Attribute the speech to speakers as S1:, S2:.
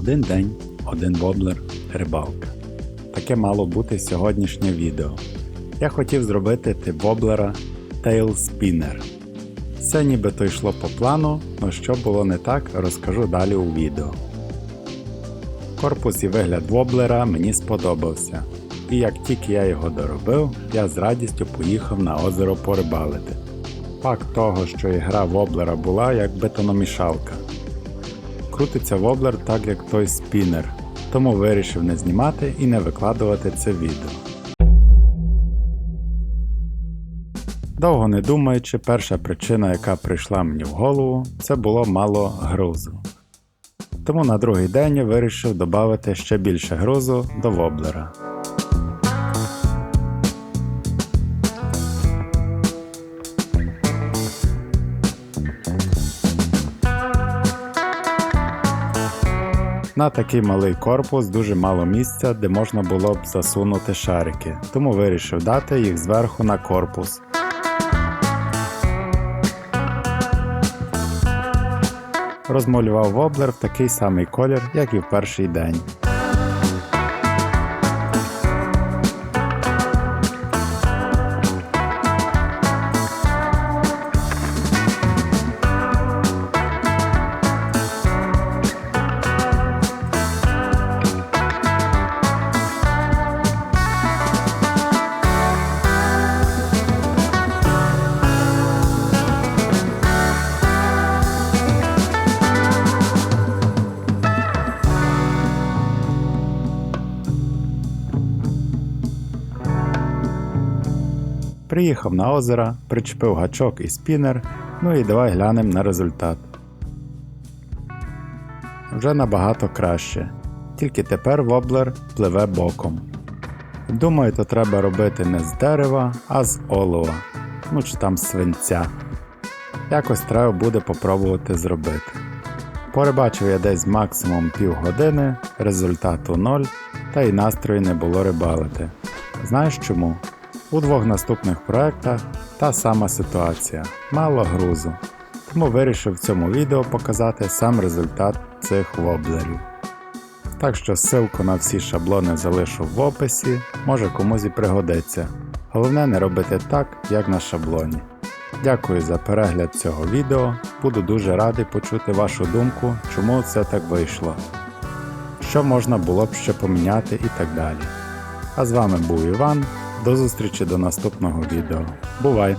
S1: Один день, один воблер, рибалка. Таке мало бути сьогоднішнє відео. Я хотів зробити тип воблера Tail Spinner. Все нібито йшло по плану, але що було не так, розкажу далі у відео. Корпус і вигляд воблера мені сподобався, і як тільки я його доробив, я з радістю поїхав на озеро порибалити. Факт того, що ігра воблера була як бетономішалка. Крутиться воблер так як той спінер, тому вирішив не знімати і не викладувати це відео. Довго не думаючи, перша причина, яка прийшла мені в голову, це було мало грузу. Тому на другий день я вирішив додати ще більше грузу до воблера. На такий малий корпус дуже мало місця, де можна було б засунути шарики, тому вирішив дати їх зверху на корпус. Розмалював воблер в такий самий колір, як і в перший день. Приїхав на озеро, причепив гачок і спінер, ну і давай глянемо на результат. Вже набагато краще, тільки тепер воблер пливе боком. Думаю, то треба робити не з дерева, а з олова, ну чи там свинця. Якось треба буде попробувати зробити. Порибачив я десь максимум півгодини, результату 0, та й настрою не було рибалити. Знаєш чому? У двох наступних проектах та сама ситуація, мало грузу. Тому вирішив в цьому відео показати сам результат цих воблерів. Так що ссылку на всі шаблони залишу в описі, може комусь і пригодиться. Головне не робити так, як на шаблоні. Дякую за перегляд цього відео, буду дуже радий почути вашу думку, чому це так вийшло. Що можна було б ще поміняти і так далі. А з вами був Іван. До зустрічі до наступного відео. Бувай!